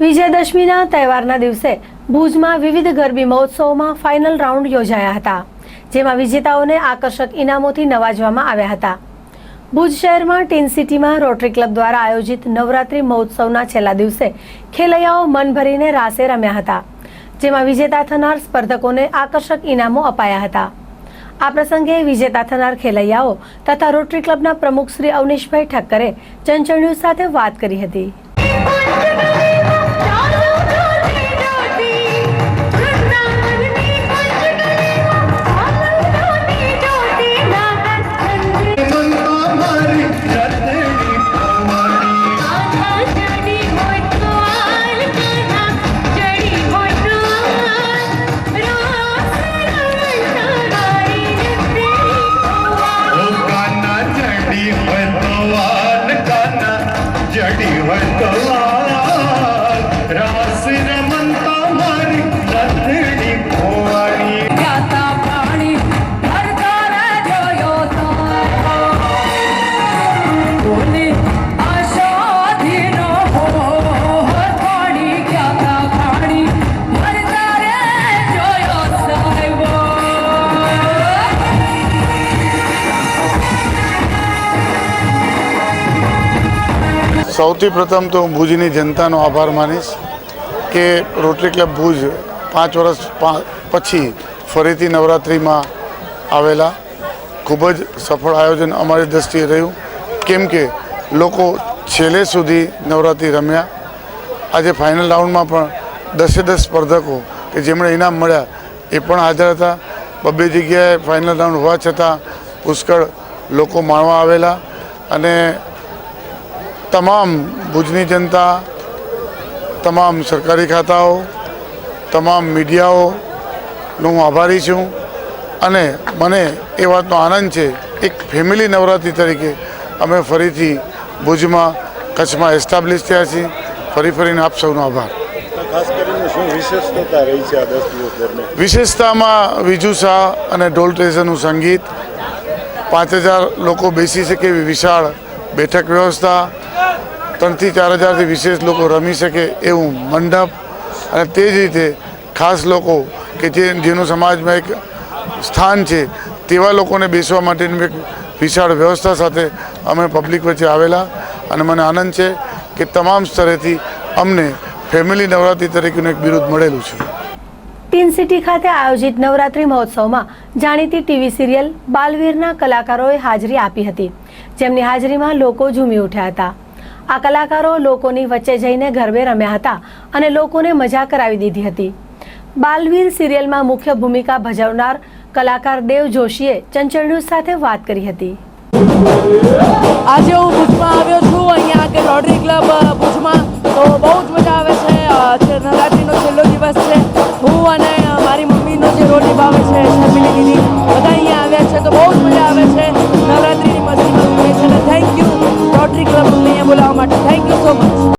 વિજયદશમીના તહેવારના દિવસે ભુજમાં વિવિધ ગરબી મહોત્સવમાં ફાઇનલ રાઉન્ડ યોજાયા હતા, જેમાં વિજેતાઓને આકર્ષક ઇનામોથી નવાજવામાં આવ્યા હતા. ભુજ શહેરમાં ટીન સિટીમાં રોટરી ક્લબ દ્વારા આયોજિત નવરાત્રી મહોત્સવના છેલ્લા દિવસે ખેલૈયાઓ મન ભરીને રાસે રમ્યા હતા, જેમાં વિજેતા થનાર સ્પર્ધકોને આકર્ષક ઇનામો અપાયા હતા. આ પ્રસંગે વિજેતા થનાર ખેલૈયાઓ તથા રોટરી ક્લબના પ્રમુખ શ્રી અવનીશભાઈ ઠક્કરે ચંચળ ન્યૂઝ સાથે વાત કરી હતી. dağlar Rahatsız સૌથી પ્રથમ તો હું ભુજની જનતાનો આભાર માનીશ કે રોટરી ક્લબ ભુજ પાંચ વર્ષ પછી ફરીથી નવરાત્રિમાં આવેલા. ખૂબ જ સફળ આયોજન અમારી દ્રષ્ટિએ રહ્યું. કેમ કે લોકો છેલ્લે સુધી નવરાત્રિ રમ્યા. આજે ફાઇનલ રાઉન્ડમાં પણ દસે દસ સ્પર્ધકો કે જેમણે ઇનામ મળ્યા એ પણ હાજર હતા. બબ્બે જગ્યાએ ફાઇનલ રાઉન્ડ હોવા છતાં પુષ્કળ લોકો માણવા આવેલા અને તમામ ભુજની જનતા તમામ સરકારી ખાતાઓ તમામ મીડિયાઓનો હું આભારી છું. અને મને એ વાતનો આનંદ છે એક ફેમિલી નવરાત્રિ તરીકે અમે ફરીથી ભુજમાં કચ્છમાં એસ્ટાબ્લિશ થયા છીએ. ફરી ફરીને આપ સૌનો આભાર. વિશેષતામાં વિજુ શાહ અને ઢોલ ટ્રેઝરનું સંગીત. પાંચ હજાર લોકો બેસી શકે એવી વિશાળ બેઠક વ્યવસ્થા. ત્રણથી ચાર હજારથી વિશેષ લોકો રમી શકે એવું મંડપ અને તે જ રીતે ખાસ લોકો કે જે જેનું સમાજમાં એક સ્થાન છે તેવા લોકોને બેસવા માટેની એક વિશાળ વ્યવસ્થા સાથે અમે પબ્લિક વચ્ચે આવેલા અને મને આનંદ છે કે તમામ સ્તરેથી અમને ફેમિલી નવરાત્રિ તરીકેનું એક બિરુદ મળેલું છે. ટીન સિટી ખાતે આયોજિત નવરાત્રી મહોત્સવમાં જાણીતી ટીવી સિરિયલ બાલવીરના કલાકારોએ હાજરી આપી હતી. જેમની હાજરીમાં લોકો ઝૂમી ઉઠ્યા હતા. આ કલાકારો લોકોની વચ્ચે જઈને ગરબે રમ્યા હતા અને લોકોને મજા કરાવી દીધી હતી. બાલવીર સિરિયલમાં મુખ્ય ભૂમિકા ભજવનાર કલાકાર દેવ જોશીએ ચંચળ ન્યૂઝ સાથે વાત કરી હતી. આજે હું ભુજમાં આવ્યો છું, અહીંયા આગળ રોટરી ક્લબ ભુજમાં. તો બહુ જ મજા આવે છે નવરાત્રીનો છેલ્લો દિવસ છે. હું અને